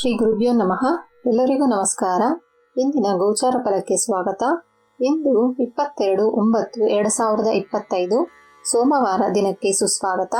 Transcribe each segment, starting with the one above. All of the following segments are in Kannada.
ಶ್ರೀ ಗುರುಭ್ಯೋ ನಮಃ. ಎಲ್ಲರಿಗೂ ನಮಸ್ಕಾರ. ಇಂದಿನ ಗೋಚಾರ ಫಲಕ್ಕೆ ಸ್ವಾಗತ. ಇಂದು ಇಪ್ಪತ್ತೆರಡು ಒಂಬತ್ತು ಎರಡು ಸಾವಿರದ ಇಪ್ಪತ್ತೈದು ಸೋಮವಾರ ದಿನಕ್ಕೆ ಸುಸ್ವಾಗತ.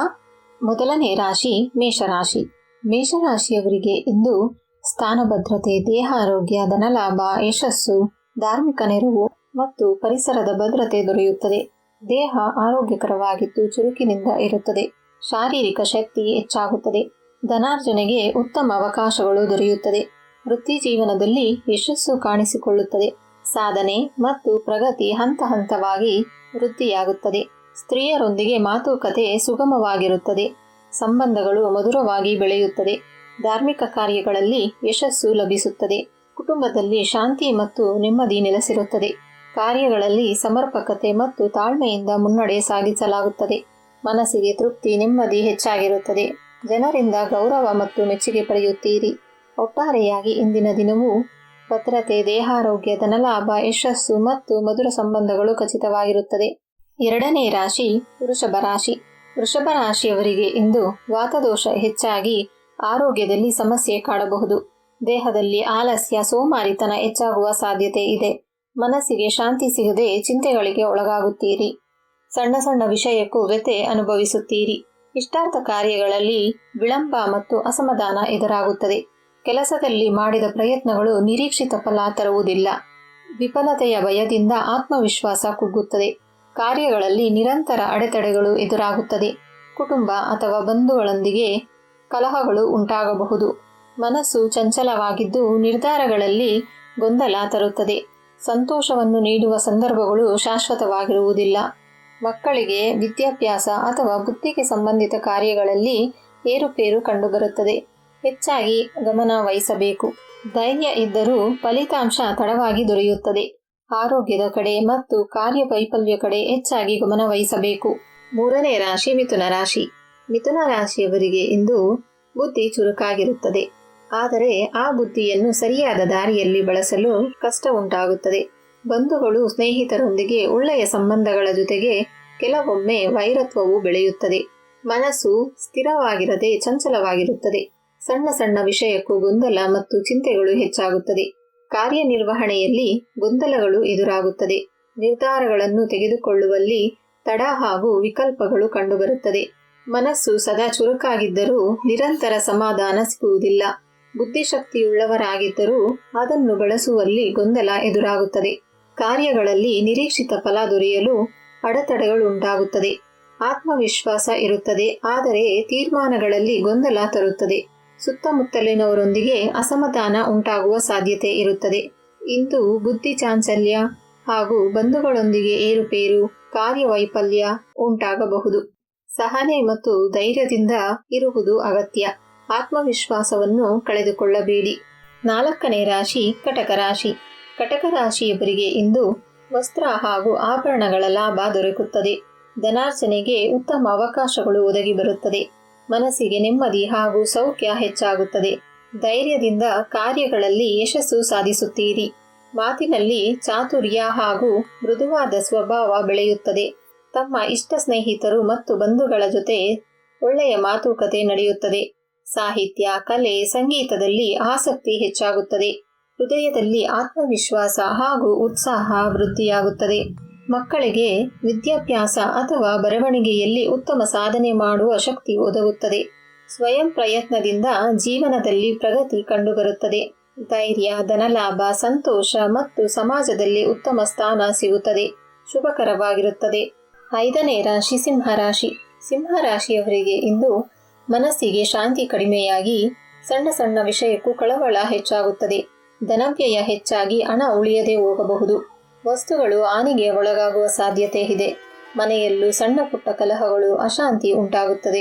ಮೊದಲನೇ ರಾಶಿ ಮೇಷರಾಶಿ. ಮೇಷರಾಶಿಯವರಿಗೆ ಇಂದು ಸ್ಥಾನಭದ್ರತೆ, ದೇಹ ಆರೋಗ್ಯ, ಧನಲಾಭ, ಯಶಸ್ಸು, ಧಾರ್ಮಿಕ ನೆರವು ಮತ್ತು ಪರಿಸರದ ಭದ್ರತೆ ದೊರೆಯುತ್ತದೆ. ದೇಹ ಆರೋಗ್ಯಕರವಾಗಿದ್ದು ಚುರುಕಿನಿಂದ ಇರುತ್ತದೆ. ಶಾರೀರಿಕ ಶಕ್ತಿ ಹೆಚ್ಚಾಗುತ್ತದೆ. ಧನಾರ್ಜನೆಗೆ ಉತ್ತಮ ಅವಕಾಶಗಳು ದೊರೆಯುತ್ತದೆ. ವೃತ್ತಿ ಜೀವನದಲ್ಲಿ ಯಶಸ್ಸು ಕಾಣಿಸಿಕೊಳ್ಳುತ್ತದೆ. ಸಾಧನೆ ಮತ್ತು ಪ್ರಗತಿ ಹಂತ ಹಂತವಾಗಿ ವೃದ್ಧಿಯಾಗುತ್ತದೆ ಸ್ತ್ರೀಯರೊಂದಿಗೆ ಮಾತುಕತೆ ಸುಗಮವಾಗಿರುತ್ತದೆ. ಸಂಬಂಧಗಳು ಮಧುರವಾಗಿ ಬೆಳೆಯುತ್ತದೆ. ಧಾರ್ಮಿಕ ಕಾರ್ಯಗಳಲ್ಲಿ ಯಶಸ್ಸು ಲಭಿಸುತ್ತದೆ. ಕುಟುಂಬದಲ್ಲಿ ಶಾಂತಿ ಮತ್ತು ನೆಮ್ಮದಿ ನೆಲೆಸಿರುತ್ತದೆ. ಕಾರ್ಯಗಳಲ್ಲಿ ಸಮರ್ಪಕತೆ ಮತ್ತು ತಾಳ್ಮೆಯಿಂದ ಮುನ್ನಡೆ ಸಾಗಿಸಲಾಗುತ್ತದೆ. ಮನಸ್ಸಿಗೆ ತೃಪ್ತಿ, ನೆಮ್ಮದಿ ಹೆಚ್ಚಾಗಿರುತ್ತದೆ. ಜನರಿಂದ ಗೌರವ ಮತ್ತು ಮೆಚ್ಚುಗೆ ಪಡೆಯುತ್ತೀರಿ. ಒಟ್ಟಾರೆಯಾಗಿ ಇಂದಿನ ದಿನವೂ ಭದ್ರತೆ, ದೇಹಾರೋಗ್ಯ, ಧನಲಾಭ, ಯಶಸ್ಸು ಮತ್ತು ಮಧುರ ಸಂಬಂಧಗಳು ಖಚಿತವಾಗಿರುತ್ತದೆ. ಎರಡನೇ ರಾಶಿ ವೃಷಭ ರಾಶಿ. ವೃಷಭ ರಾಶಿಯವರಿಗೆ ಇಂದು ವಾತದೋಷ ಹೆಚ್ಚಾಗಿ ಆರೋಗ್ಯದಲ್ಲಿ ಸಮಸ್ಯೆ ಕಾಡಬಹುದು. ದೇಹದಲ್ಲಿ ಆಲಸ್ಯ, ಸೋಮಾರಿತನ ಹೆಚ್ಚಾಗುವ ಸಾಧ್ಯತೆ ಇದೆ. ಮನಸ್ಸಿಗೆ ಶಾಂತಿ ಸಿಗದೆ ಚಿಂತೆಗಳಿಗೆ ಒಳಗಾಗುತ್ತೀರಿ. ಸಣ್ಣ ಸಣ್ಣ ವಿಷಯಕ್ಕೂ ವ್ಯಥೆ ಅನುಭವಿಸುತ್ತೀರಿ. ಇಷ್ಟಾರ್ಥ ಕಾರ್ಯಗಳಲ್ಲಿ ವಿಳಂಬ ಮತ್ತು ಅಸಮಾಧಾನ ಎದುರಾಗುತ್ತದೆ. ಕೆಲಸದಲ್ಲಿ ಮಾಡಿದ ಪ್ರಯತ್ನಗಳು ನಿರೀಕ್ಷಿತ ಫಲ ತರುವುದಿಲ್ಲ. ವಿಫಲತೆಯ ಭಯದಿಂದ ಆತ್ಮವಿಶ್ವಾಸ ಕುಗ್ಗುತ್ತದೆ. ಕಾರ್ಯಗಳಲ್ಲಿ ನಿರಂತರ ಅಡೆತಡೆಗಳು ಎದುರಾಗುತ್ತದೆ. ಕುಟುಂಬ ಅಥವಾ ಬಂಧುಗಳೊಂದಿಗೆ ಕಲಹಗಳು ಉಂಟಾಗಬಹುದು. ಮನಸ್ಸು ಚಂಚಲವಾಗಿದ್ದು ನಿರ್ಧಾರಗಳಲ್ಲಿ ಗೊಂದಲ ತರುತ್ತದೆ. ಸಂತೋಷವನ್ನು ನೀಡುವ ಸಂದರ್ಭಗಳು ಶಾಶ್ವತವಾಗಿರುವುದಿಲ್ಲ. ಮಕ್ಕಳಿಗೆ ವಿದ್ಯಾಭ್ಯಾಸ ಅಥವಾ ಬುದ್ಧಿಗೆ ಸಂಬಂಧಿತ ಕಾರ್ಯಗಳಲ್ಲಿ ಏರುಪೇರು ಕಂಡುಬರುತ್ತದೆ. ಹೆಚ್ಚಾಗಿ ಗಮನ ವಹಿಸಬೇಕು. ಧೈರ್ಯ ಇದ್ದರೂ ಫಲಿತಾಂಶ ತಡವಾಗಿ ದೊರೆಯುತ್ತದೆ. ಆರೋಗ್ಯದ ಕಡೆ ಮತ್ತು ಕಾರ್ಯವೈಫಲ್ಯ ಕಡೆ ಹೆಚ್ಚಾಗಿ ಗಮನ ವಹಿಸಬೇಕು. ಮೂರನೇ ರಾಶಿ ಮಿಥುನ ರಾಶಿ. ಮಿಥುನ ರಾಶಿಯವರಿಗೆ ಇಂದು ಬುದ್ಧಿ ಚುರುಕಾಗಿರುತ್ತದೆ. ಆದರೆ ಆ ಬುದ್ಧಿಯನ್ನು ಸರಿಯಾದ ದಾರಿಯಲ್ಲಿ ಬಳಸಲು ಕಷ್ಟ ಉಂಟಾಗುತ್ತದೆ. ಬಂಧುಗಳು ಸ್ನೇಹಿತರೊಂದಿಗೆ ಒಳ್ಳೆಯ ಸಂಬಂಧಗಳ ಜೊತೆಗೆ ಕೆಲವೊಮ್ಮೆ ವೈರತ್ವವು ಬೆಳೆಯುತ್ತದೆ. ಮನಸ್ಸು ಸ್ಥಿರವಾಗಿರದೆ ಚಂಚಲವಾಗಿರುತ್ತದೆ. ಸಣ್ಣ ಸಣ್ಣ ವಿಷಯಕ್ಕೂ ಗೊಂದಲ ಮತ್ತು ಚಿಂತೆಗಳು ಹೆಚ್ಚಾಗುತ್ತದೆ. ಕಾರ್ಯನಿರ್ವಹಣೆಯಲ್ಲಿ ಗೊಂದಲಗಳು ಎದುರಾಗುತ್ತದೆ. ನಿರ್ಧಾರಗಳನ್ನು ತೆಗೆದುಕೊಳ್ಳುವಲ್ಲಿ ತಡ ಹಾಗೂ ವಿಕಲ್ಪಗಳು ಕಂಡುಬರುತ್ತದೆ. ಮನಸ್ಸು ಸದಾ ಚುರುಕಾಗಿದ್ದರೂ ನಿರಂತರ ಸಮಾಧಾನ ಸಿಗುವುದಿಲ್ಲ. ಬುದ್ಧಿಶಕ್ತಿಯುಳ್ಳವರಾಗಿದ್ದರೂ ಅದನ್ನು ಬಳಸುವಲ್ಲಿ ಗೊಂದಲ ಎದುರಾಗುತ್ತದೆ. ಕಾರ್ಯಗಳಲ್ಲಿ ನಿರೀಕ್ಷಿತ ಫಲ ದೊರೆಯಲು ಅಡೆತಡೆಗಳು ಉಂಟಾಗುತ್ತದೆ ಆತ್ಮವಿಶ್ವಾಸ ಇರುತ್ತದೆ, ಆದರೆ ತೀರ್ಮಾನಗಳಲ್ಲಿ ಗೊಂದಲ ತರುತ್ತದೆ. ಸುತ್ತಮುತ್ತಲಿನವರೊಂದಿಗೆ ಅಸಮಾಧಾನ ಉಂಟಾಗುವ ಸಾಧ್ಯತೆ ಇರುತ್ತದೆ. ಇಂದು ಬುದ್ಧಿ ಚಾಂಚಲ್ಯ ಹಾಗೂ ಬಂಧುಗಳೊಂದಿಗೆ ಏರುಪೇರು, ಕಾರ್ಯವೈಫಲ್ಯ ಉಂಟಾಗಬಹುದು. ಸಹನೆ ಮತ್ತು ಧೈರ್ಯದಿಂದ ಇರುವುದು ಅಗತ್ಯ. ಆತ್ಮವಿಶ್ವಾಸವನ್ನು ಕಳೆದುಕೊಳ್ಳಬೇಡಿ. ನಾಲ್ಕನೇ ರಾಶಿ, ಕಟಕ ರಾಶಿ. ಕಟಕ ರಾಶಿಯವರಿಗೆ ಇಂದು ವಸ್ತ್ರ ಹಾಗೂ ಆಭರಣಗಳ ಲಾಭ ದೊರಕುತ್ತದೆ. ಧನಾರ್ಜನೆಗೆ ಉತ್ತಮ ಅವಕಾಶಗಳು ಒದಗಿ ಬರುತ್ತದೆ. ಮನಸ್ಸಿಗೆ ನೆಮ್ಮದಿ ಹಾಗೂ ಸೌಖ್ಯ ಹೆಚ್ಚಾಗುತ್ತದೆ. ಧೈರ್ಯದಿಂದ ಕಾರ್ಯಗಳಲ್ಲಿ ಯಶಸ್ಸು ಸಾಧಿಸುತ್ತೀರಿ. ಮಾತಿನಲ್ಲಿ ಚಾತುರ್ಯ ಹಾಗೂ ಮೃದುವಾದ ಸ್ವಭಾವ ಬೆಳೆಯುತ್ತದೆ. ತಮ್ಮ ಇಷ್ಟ ಸ್ನೇಹಿತರು ಮತ್ತು ಬಂಧುಗಳ ಜೊತೆ ಒಳ್ಳೆಯ ಮಾತುಕತೆ ನಡೆಯುತ್ತದೆ. ಸಾಹಿತ್ಯ, ಕಲೆ, ಸಂಗೀತದಲ್ಲಿ ಆಸಕ್ತಿ ಹೆಚ್ಚಾಗುತ್ತದೆ. ಹೃದಯದಲ್ಲಿ ಆತ್ಮವಿಶ್ವಾಸ ಹಾಗೂ ಉತ್ಸಾಹ ವೃದ್ಧಿಯಾಗುತ್ತದೆ. ಮಕ್ಕಳಿಗೆ ವಿದ್ಯಾಭ್ಯಾಸ ಅಥವಾ ಬರವಣಿಗೆಯಲ್ಲಿ ಉತ್ತಮ ಸಾಧನೆ ಮಾಡುವ ಶಕ್ತಿ ಒದಗುತ್ತದೆ. ಸ್ವಯಂ ಪ್ರಯತ್ನದಿಂದ ಜೀವನದಲ್ಲಿ ಪ್ರಗತಿ ಕಂಡುಬರುತ್ತದೆ. ಧೈರ್ಯ, ಧನಲಾಭ, ಸಂತೋಷ ಮತ್ತು ಸಮಾಜದಲ್ಲಿ ಉತ್ತಮ ಸ್ಥಾನ ಸಿಗುತ್ತದೆ. ಶುಭಕರವಾಗಿರುತ್ತದೆ. ಐದನೇ ರಾಶಿ ಸಿಂಹರಾಶಿ ಸಿಂಹರಾಶಿಯವರಿಗೆ ಇಂದು ಮನಸ್ಸಿಗೆ ಶಾಂತಿ ಕಡಿಮೆಯಾಗಿ ಸಣ್ಣ ಸಣ್ಣ ವಿಷಯಕ್ಕೂ ಕಳವಳ ಹೆಚ್ಚಾಗುತ್ತದೆ. ಧನವ್ಯಯ ಹೆಚ್ಚಾಗಿ ಹಣ ಉಳಿಯದೆ ಹೋಗಬಹುದು. ವಸ್ತುಗಳು ಹಾನಿಗೆ ಒಳಗಾಗುವ ಸಾಧ್ಯತೆ ಇದೆ. ಮನೆಯಲ್ಲೂ ಸಣ್ಣ ಪುಟ್ಟ ಕಲಹಗಳು ಅಶಾಂತಿ ಉಂಟಾಗುತ್ತದೆ.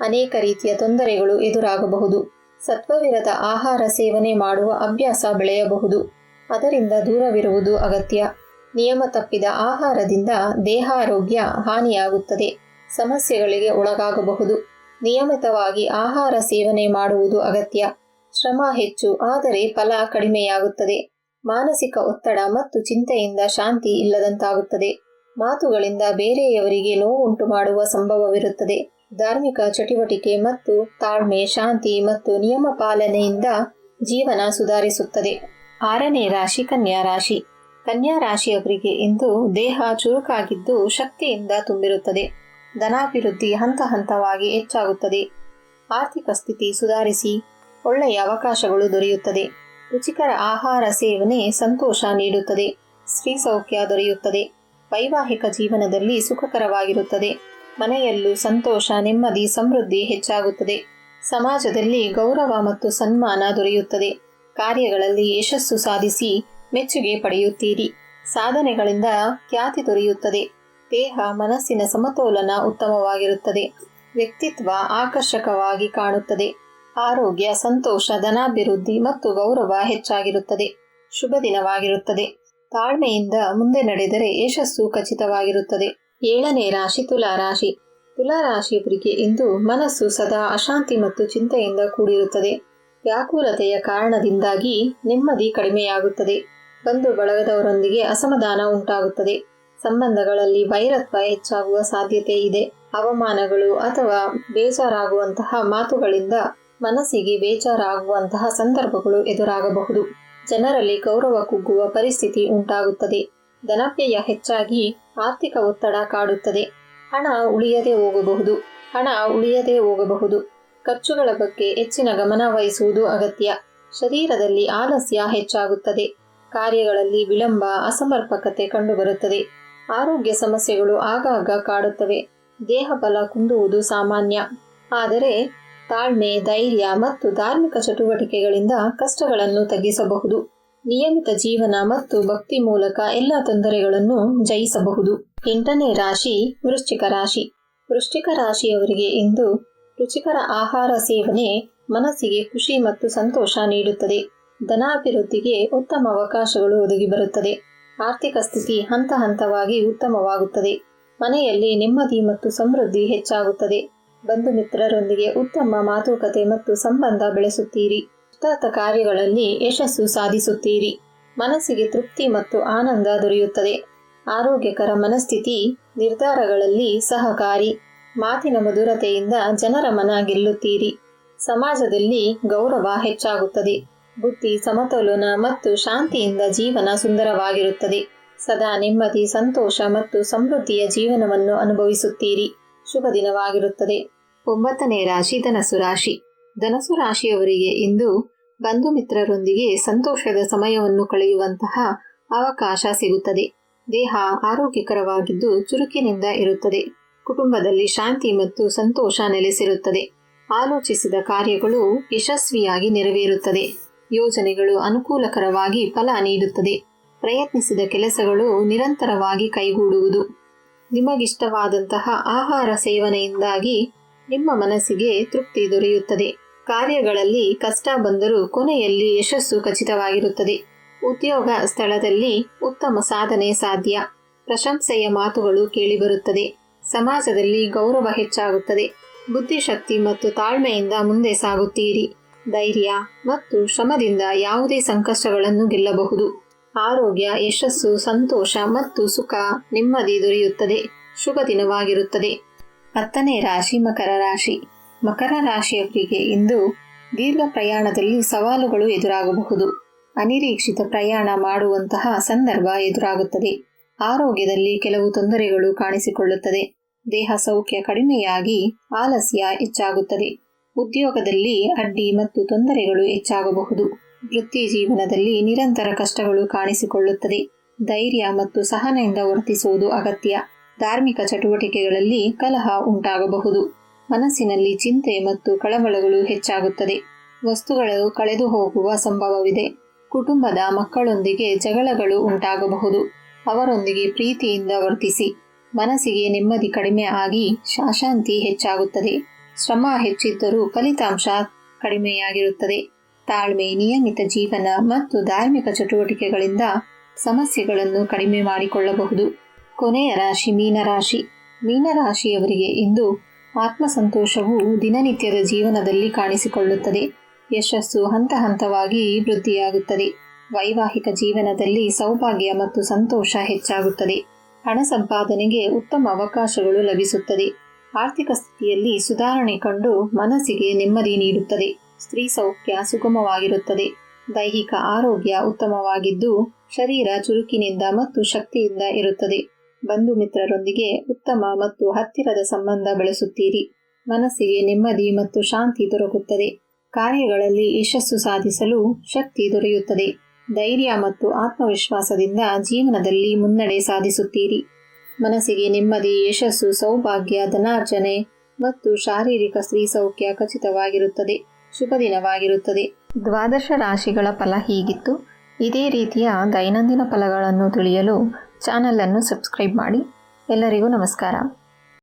ಅನೇಕ ರೀತಿಯ ತೊಂದರೆಗಳು ಎದುರಾಗಬಹುದು. ಸತ್ವವಿರದ ಆಹಾರ ಸೇವನೆ ಮಾಡುವ ಅಭ್ಯಾಸ ಬೆಳೆಯಬಹುದು. ಅದರಿಂದ ದೂರವಿರುವುದು ಅಗತ್ಯ. ನಿಯಮ ತಪ್ಪಿದ ಆಹಾರದಿಂದ ದೇಹಾರೋಗ್ಯ ಹಾನಿಯಾಗುತ್ತದೆ. ಸಮಸ್ಯೆಗಳಿಗೆ ಒಳಗಾಗಬಹುದು. ನಿಯಮಿತವಾಗಿ ಆಹಾರ ಸೇವನೆ ಮಾಡುವುದು ಅಗತ್ಯ. ಶ್ರಮ ಹೆಚ್ಚು, ಆದರೆ ಫಲ ಕಡಿಮೆಯಾಗುತ್ತದೆ. ಮಾನಸಿಕ ಒತ್ತಡ ಮತ್ತು ಚಿಂತೆಯಿಂದ ಶಾಂತಿ ಇಲ್ಲದಂತಾಗುತ್ತದೆ. ಮಾತುಗಳಿಂದ ಬೇರೆಯವರಿಗೆ ನೋವುಂಟು ಮಾಡುವ ಸಂಭವವಿರುತ್ತದೆ. ಧಾರ್ಮಿಕ ಚಟುವಟಿಕೆ ಮತ್ತು ತಾಳ್ಮೆ, ಶಾಂತಿ ಮತ್ತು ನಿಯಮ ಪಾಲನೆಯಿಂದ ಜೀವನ ಸುಧಾರಿಸುತ್ತದೆ. ಆರನೇ ರಾಶಿ, ಕನ್ಯಾ ರಾಶಿ. ಕನ್ಯಾ ರಾಶಿಯವರಿಗೆ ಇಂದು ದೇಹ ಚುರುಕಾಗಿದ್ದು ಶಕ್ತಿಯಿಂದ ತುಂಬಿರುತ್ತದೆ. ಧನಾಭಿವೃದ್ಧಿ ಹಂತ ಹಂತವಾಗಿ ಹೆಚ್ಚಾಗುತ್ತದೆ. ಆರ್ಥಿಕ ಸ್ಥಿತಿ ಸುಧಾರಿಸಿ ಒಳ್ಳೆಯ ಅವಕಾಶಗಳು ದೊರೆಯುತ್ತದೆ. ರುಚಿಕರ ಆಹಾರ ಸೇವನೆ ಸಂತೋಷ ನೀಡುತ್ತದೆ. ಸ್ತ್ರೀ ಸೌಖ್ಯ ದೊರೆಯುತ್ತದೆ. ವೈವಾಹಿಕ ಜೀವನದಲ್ಲಿ ಸುಖಕರವಾಗಿರುತ್ತದೆ. ಮನೆಯಲ್ಲೂ ಸಂತೋಷ, ನೆಮ್ಮದಿ, ಸಮೃದ್ಧಿ ಹೆಚ್ಚಾಗುತ್ತದೆ. ಸಮಾಜದಲ್ಲಿ ಗೌರವ ಮತ್ತು ಸನ್ಮಾನ ದೊರೆಯುತ್ತದೆ. ಕಾರ್ಯಗಳಲ್ಲಿ ಯಶಸ್ಸು ಸಾಧಿಸಿ ಮೆಚ್ಚುಗೆ ಪಡೆಯುತ್ತೀರಿ. ಸಾಧನೆಗಳಿಂದ ಖ್ಯಾತಿ ದೊರೆಯುತ್ತದೆ. ದೇಹ, ಮನಸ್ಸಿನ ಸಮತೋಲನ ಉತ್ತಮವಾಗಿರುತ್ತದೆ. ವ್ಯಕ್ತಿತ್ವ ಆಕರ್ಷಕವಾಗಿ ಕಾಣುತ್ತದೆ. ಆರೋಗ್ಯ, ಸಂತೋಷ, ಧನಾಭಿವೃದ್ಧಿ ಮತ್ತು ಗೌರವ ಹೆಚ್ಚಾಗಿರುತ್ತದೆ. ಶುಭ ದಿನವಾಗಿರುತ್ತದೆ. ತಾಳ್ಮೆಯಿಂದ ಮುಂದೆ ನಡೆದರೆ ಯಶಸ್ಸು ಖಚಿತವಾಗಿರುತ್ತದೆ. ಏಳನೇ ರಾಶಿ ತುಲಾ ರಾಶಿ. ತುಲಾ ರಾಶಿಯವರಿಗೆ ಇಂದು ಮನಸ್ಸು ಸದಾ ಅಶಾಂತಿ ಮತ್ತು ಚಿಂತೆಯಿಂದ ಕೂಡಿರುತ್ತದೆ. ವ್ಯಾಕುಲತೆಯ ಕಾರಣದಿಂದಾಗಿ ನೆಮ್ಮದಿ ಕಡಿಮೆಯಾಗುತ್ತದೆ. ಬಂಧು ಬಳಗದವರೊಂದಿಗೆ ಅಸಮಾಧಾನ ಉಂಟಾಗುತ್ತದೆ. ಸಂಬಂಧಗಳಲ್ಲಿ ವೈರತ್ವ ಹೆಚ್ಚಾಗುವ ಸಾಧ್ಯತೆ ಇದೆ. ಅವಮಾನಗಳು ಅಥವಾ ಬೇಜಾರಾಗುವಂತಹ ಮಾತುಗಳಿಂದ ಮನಸ್ಸಿಗೆ ಬೇಜಾರಾಗುವಂತಹ ಸಂದರ್ಭಗಳು ಎದುರಾಗಬಹುದು. ಜನರಲ್ಲಿ ಗೌರವ ಕುಗ್ಗುವ ಪರಿಸ್ಥಿತಿ ಉಂಟಾಗುತ್ತದೆ. ಧನವ್ಯಯ ಹೆಚ್ಚಾಗಿ ಆರ್ಥಿಕ ಒತ್ತಡ ಕಾಡುತ್ತದೆ. ಹಣ ಉಳಿಯದೆ ಹೋಗಬಹುದು. ಹಣ ಉಳಿಯದೆ ಹೋಗಬಹುದು. ಖರ್ಚುಗಳ ಬಗ್ಗೆ ಹೆಚ್ಚಿನ ಗಮನ ವಹಿಸುವುದು ಅಗತ್ಯ. ಶರೀರದಲ್ಲಿ ಆಲಸ್ಯ ಹೆಚ್ಚಾಗುತ್ತದೆ. ಕಾರ್ಯಗಳಲ್ಲಿ ವಿಳಂಬ, ಅಸಮರ್ಪಕತೆ ಕಂಡುಬರುತ್ತದೆ. ಆರೋಗ್ಯ ಸಮಸ್ಯೆಗಳು ಆಗಾಗ ಕಾಡುತ್ತವೆ. ದೇಹ ಬಲ ಕುಂದುವುದು ಸಾಮಾನ್ಯ. ಆದರೆ ತಾಳ್ಮೆ, ಧೈರ್ಯ ಮತ್ತು ಧಾರ್ಮಿಕ ಚಟುವಟಿಕೆಗಳಿಂದ ಕಷ್ಟಗಳನ್ನು ತಗ್ಗಿಸಬಹುದು. ನಿಯಮಿತ ಜೀವನ ಮತ್ತು ಭಕ್ತಿ ಮೂಲಕ ಎಲ್ಲ ತೊಂದರೆಗಳನ್ನು ಜಯಿಸಬಹುದು. ಎಂಟನೇ ರಾಶಿ, ವೃಶ್ಚಿಕ ರಾಶಿ. ವೃಶ್ಚಿಕ ರಾಶಿಯವರಿಗೆ ಇಂದು ರುಚಿಕರ ಆಹಾರ ಸೇವನೆ ಮನಸ್ಸಿಗೆ ಖುಷಿ ಮತ್ತು ಸಂತೋಷ ನೀಡುತ್ತದೆ. ಧನಾಭಿವೃದ್ಧಿಗೆ ಉತ್ತಮ ಅವಕಾಶಗಳು ಒದಗಿ ಬರುತ್ತದೆ ಆರ್ಥಿಕ ಸ್ಥಿತಿ ಹಂತ ಹಂತವಾಗಿ ಉತ್ತಮವಾಗುತ್ತದೆ. ಮನೆಯಲ್ಲಿ ನೆಮ್ಮದಿ ಮತ್ತು ಸಮೃದ್ಧಿ ಹೆಚ್ಚಾಗುತ್ತದೆ. ಬಂಧು ಮಿತ್ರರೊಂದಿಗೆ ಉತ್ತಮ ಮಾತುಕತೆ ಮತ್ತು ಸಂಬಂಧ ಬೆಳೆಸುತ್ತೀರಿ. ಇಷ್ಟಾರ್ಥ ಕಾರ್ಯಗಳಲ್ಲಿ ಯಶಸ್ಸು ಸಾಧಿಸುತ್ತೀರಿ. ಮನಸ್ಸಿಗೆ ತೃಪ್ತಿ ಮತ್ತು ಆನಂದ ದೊರೆಯುತ್ತದೆ. ಆರೋಗ್ಯಕರ ಮನಸ್ಥಿತಿ, ನಿರ್ಧಾರಗಳಲ್ಲಿ ಸಹಕಾರಿ, ಮಾತಿನ ಮಧುರತೆಯಿಂದ ಜನರ ಮನ ಗೆಲ್ಲುತ್ತೀರಿ. ಸಮಾಜದಲ್ಲಿ ಗೌರವ ಹೆಚ್ಚಾಗುತ್ತದೆ. ಬುದ್ಧಿ, ಸಮತೋಲನ ಮತ್ತು ಶಾಂತಿಯಿಂದ ಜೀವನ ಸುಂದರವಾಗಿರುತ್ತದೆ. ಸದಾ ನೆಮ್ಮದಿ, ಸಂತೋಷ ಮತ್ತು ಸಮೃದ್ಧಿಯ ಜೀವನವನ್ನು ಅನುಭವಿಸುತ್ತೀರಿ. ಶುಭ ದಿನವಾಗಿರುತ್ತದೆ. ಒಂಬತ್ತನೇ ರಾಶಿ ಧನಸು ರಾಶಿ. ಧನಸು ರಾಶಿಯವರಿಗೆ ಇಂದು ಬಂಧು ಮಿತ್ರರೊಂದಿಗೆ ಸಂತೋಷದ ಸಮಯವನ್ನು ಕಳೆಯುವಂತಹ ಅವಕಾಶ ಸಿಗುತ್ತದೆ. ದೇಹ ಆರೋಗ್ಯಕರವಾಗಿದ್ದು ಚುರುಕಿನಿಂದ ಇರುತ್ತದೆ. ಕುಟುಂಬದಲ್ಲಿ ಶಾಂತಿ ಮತ್ತು ಸಂತೋಷ ನೆಲೆಸಿರುತ್ತದೆ. ಆಲೋಚಿಸಿದ ಕಾರ್ಯಗಳು ಯಶಸ್ವಿಯಾಗಿ ನೆರವೇರುತ್ತದೆ. ಯೋಜನೆಗಳು ಅನುಕೂಲಕರವಾಗಿ ಫಲ ನೀಡುತ್ತದೆ. ಪ್ರಯತ್ನಿಸಿದ ಕೆಲಸಗಳು ನಿರಂತರವಾಗಿ ಕೈಗೂಡುವುದು. ನಿಮಗಿಷ್ಟವಾದಂತಹ ಆಹಾರ ಸೇವನೆಯಿಂದಾಗಿ ನಿಮ್ಮ ಮನಸ್ಸಿಗೆ ತೃಪ್ತಿ ದೊರೆಯುತ್ತದೆ. ಕಾರ್ಯಗಳಲ್ಲಿ ಕಷ್ಟ ಬಂದರೂ ಕೊನೆಯಲ್ಲಿ ಯಶಸ್ಸು ಖಚಿತವಾಗಿರುತ್ತದೆ. ಉದ್ಯೋಗ ಸ್ಥಳದಲ್ಲಿ ಉತ್ತಮ ಸಾಧನೆ ಸಾಧ್ಯ. ಪ್ರಶಂಸೆಯ ಮಾತುಗಳು ಕೇಳಿಬರುತ್ತದೆ. ಸಮಾಜದಲ್ಲಿ ಗೌರವ ಹೆಚ್ಚಾಗುತ್ತದೆ. ಬುದ್ಧಿಶಕ್ತಿ ಮತ್ತು ತಾಳ್ಮೆಯಿಂದ ಮುಂದೆ ಸಾಗುತ್ತೀರಿ. ಧೈರ್ಯ ಮತ್ತು ಶ್ರಮದಿಂದ ಯಾವುದೇ ಸಂಕಷ್ಟಗಳನ್ನು ಗೆಲ್ಲಬಹುದು. ಆರೋಗ್ಯ, ಯಶಸ್ಸು, ಸಂತೋಷ ಮತ್ತು ಸುಖ ನೆಮ್ಮದಿ ದೊರೆಯುತ್ತದೆ. ಶುಭ ದಿನವಾಗಿರುತ್ತದೆ. ಹತ್ತನೇ ರಾಶಿ ಮಕರ ರಾಶಿ. ಮಕರ ರಾಶಿಯವರಿಗೆ ಇಂದು ದೀರ್ಘ ಪ್ರಯಾಣದಲ್ಲಿ ಸವಾಲುಗಳು ಎದುರಾಗಬಹುದು. ಅನಿರೀಕ್ಷಿತ ಪ್ರಯಾಣ ಮಾಡುವಂತಹ ಸಂದರ್ಭ ಎದುರಾಗುತ್ತದೆ. ಆರೋಗ್ಯದಲ್ಲಿ ಕೆಲವು ತೊಂದರೆಗಳು ಕಾಣಿಸಿಕೊಳ್ಳುತ್ತದೆ. ದೇಹ ಸೌಖ್ಯ ಕಡಿಮೆಯಾಗಿ ಆಲಸ್ಯ ಹೆಚ್ಚಾಗುತ್ತದೆ. ಉದ್ಯೋಗದಲ್ಲಿ ಅಡ್ಡಿ ಮತ್ತು ತೊಂದರೆಗಳು ಹೆಚ್ಚಾಗಬಹುದು. ವೃತ್ತಿ ಜೀವನದಲ್ಲಿ ನಿರಂತರ ಕಷ್ಟಗಳು ಕಾಣಿಸಿಕೊಳ್ಳುತ್ತದೆ. ಧೈರ್ಯ ಮತ್ತು ಸಹನೆಯಿಂದ ವರ್ತಿಸುವುದು ಅಗತ್ಯ. ಧಾರ್ಮಿಕ ಚಟುವಟಿಕೆಗಳಲ್ಲಿ ಕಲಹ ಉಂಟಾಗಬಹುದು. ಮನಸ್ಸಿನಲ್ಲಿ ಚಿಂತೆ ಮತ್ತು ಕಳವಳಗಳು ಹೆಚ್ಚಾಗುತ್ತದೆ. ವಸ್ತುಗಳು ಕಳೆದು ಹೋಗುವ ಸಂಭವವಿದೆ. ಕುಟುಂಬದ ಮಕ್ಕಳೊಂದಿಗೆ ಜಗಳಗಳು ಉಂಟಾಗಬಹುದು. ಅವರೊಂದಿಗೆ ಪ್ರೀತಿಯಿಂದ ವರ್ತಿಸಿ. ಮನಸ್ಸಿಗೆ ನೆಮ್ಮದಿ ಕಡಿಮೆ ಆಗಿ ಶಾಶಾಂತಿ ಹೆಚ್ಚಾಗುತ್ತದೆ. ಶ್ರಮ ಹೆಚ್ಚಿದ್ದರೂ ಫಲಿತಾಂಶ ಕಡಿಮೆಯಾಗಿರುತ್ತದೆ. ತಾಳ್ಮೆ ನಿಯಮಿತ ಜೀವನ ಮತ್ತು ಧಾರ್ಮಿಕ ಚಟುವಟಿಕೆಗಳಿಂದ ಸಮಸ್ಯೆಗಳನ್ನು ಕಡಿಮೆ ಮಾಡಿಕೊಳ್ಳಬಹುದು. ಕೊನೆಯ ರಾಶಿ ಮೀನರಾಶಿ. ಮೀನರಾಶಿಯವರಿಗೆ ಇಂದು ಆತ್ಮಸಂತೋಷವು ದಿನನಿತ್ಯದ ಜೀವನದಲ್ಲಿ ಕಾಣಿಸಿಕೊಳ್ಳುತ್ತದೆ. ಯಶಸ್ಸು ಹಂತ ಹಂತವಾಗಿ ವೃದ್ಧಿಯಾಗುತ್ತದೆ. ವೈವಾಹಿಕ ಜೀವನದಲ್ಲಿ ಸೌಭಾಗ್ಯ ಮತ್ತು ಸಂತೋಷ ಹೆಚ್ಚಾಗುತ್ತದೆ. ಹಣ ಸಂಪಾದನೆಗೆ ಉತ್ತಮ ಅವಕಾಶಗಳು ಲಭಿಸುತ್ತದೆ. ಆರ್ಥಿಕ ಸ್ಥಿತಿಯಲ್ಲಿ ಸುಧಾರಣೆ ಕಂಡು ಮನಸ್ಸಿಗೆ ನೆಮ್ಮದಿ ನೀಡುತ್ತದೆ. ಸ್ತ್ರೀ ಸೌಖ್ಯ ಸುಗಮವಾಗಿರುತ್ತದೆ. ದೈಹಿಕ ಆರೋಗ್ಯ ಉತ್ತಮವಾಗಿದ್ದು, ಶರೀರ ಚುರುಕಿನಿಂದ ಮತ್ತು ಶಕ್ತಿಯಿಂದ ಇರುತ್ತದೆ. ಬಂಧು ಮಿತ್ರರೊಂದಿಗೆ ಉತ್ತಮ ಮತ್ತು ಹತ್ತಿರದ ಸಂಬಂಧ ಬೆಳೆಸುತ್ತೀರಿ. ಮನಸ್ಸಿಗೆ ನೆಮ್ಮದಿ ಮತ್ತು ಶಾಂತಿ ದೊರಕುತ್ತದೆ. ಕಾರ್ಯಗಳಲ್ಲಿ ಯಶಸ್ಸು ಸಾಧಿಸಲು ಶಕ್ತಿ ದೊರೆಯುತ್ತದೆ. ಧೈರ್ಯ ಮತ್ತು ಆತ್ಮವಿಶ್ವಾಸದಿಂದ ಜೀವನದಲ್ಲಿ ಮುನ್ನಡೆ ಸಾಧಿಸುತ್ತೀರಿ. ಮನಸ್ಸಿಗೆ ನೆಮ್ಮದಿ, ಯಶಸ್ಸು, ಸೌಭಾಗ್ಯ, ಧನಾರ್ಜನೆ ಮತ್ತು ಶಾರೀರಿಕ ಸ್ತ್ರೀ ಸೌಖ್ಯ ಖಚಿತವಾಗಿರುತ್ತದೆ. ಶುಭ ದಿನವಾಗಿರುತ್ತದೆ ದ್ವಾದಶ ರಾಶಿಗಳ ಫಲ ಹೀಗಿತ್ತು. ಇದೇ ರೀತಿಯ ದೈನಂದಿನ ಫಲಗಳನ್ನು ತಿಳಿಯಲು ಚಾನಲನ್ನು ಸಬ್ಸ್ಕ್ರೈಬ್ ಮಾಡಿ. ಎಲ್ಲರಿಗೂ ನಮಸ್ಕಾರ.